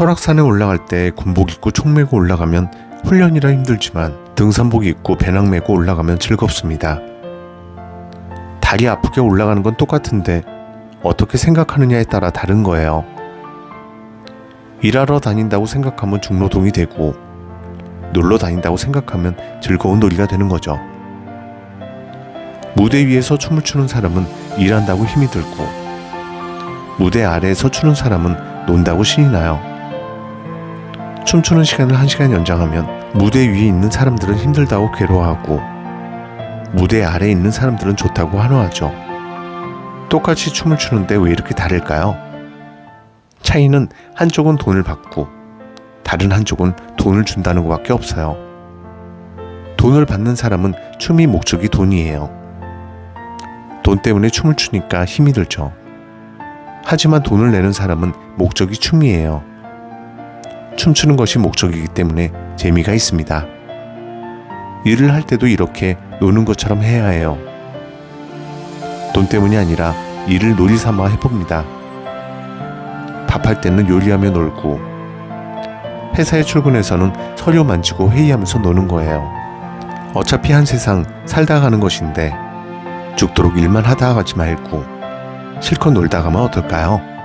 설악산에 올라갈 때 군복 입고 총 메고 올라가면 훈련이라 힘들지만 등산복 입고 배낭 메고 올라가면 즐겁습니다. 다리 아프게 올라가는 건 똑같은데 어떻게 생각하느냐에 따라 다른 거예요. 일하러 다닌다고 생각하면 중노동이 되고 놀러 다닌다고 생각하면 즐거운 놀이가 되는 거죠. 무대 위에서 춤을 추는 사람은 일한다고 힘이 들고 무대 아래에서 추는 사람은 논다고 신이 나요. 춤추는 시간을 한 시간 연장하면 무대 위에 있는 사람들은 힘들다고 괴로워하고 무대 아래에 있는 사람들은 좋다고 환호하죠. 똑같이 춤을 추는데 왜 이렇게 다를까요? 차이는 한쪽은 돈을 받고 다른 한쪽은 돈을 준다는 것밖에 없어요. 돈을 받는 사람은 춤이 목적이 돈이에요. 돈 때문에 춤을 추니까 힘이 들죠. 하지만 돈을 내는 사람은 목적이 춤이에요. 춤추는 것이 목적이기 때문에 재미가 있습니다. 일을 할 때도 이렇게 노는 것처럼 해야 해요. 돈 때문이 아니라 일을 놀이 삼아 해봅니다. 밥할 때는 요리하며 놀고, 회사에 출근해서는 서류 만지고 회의하면서 노는 거예요. 어차피 한 세상 살다 가는 것인데, 죽도록 일만 하다 가지 말고, 실컷 놀다 가면 어떨까요?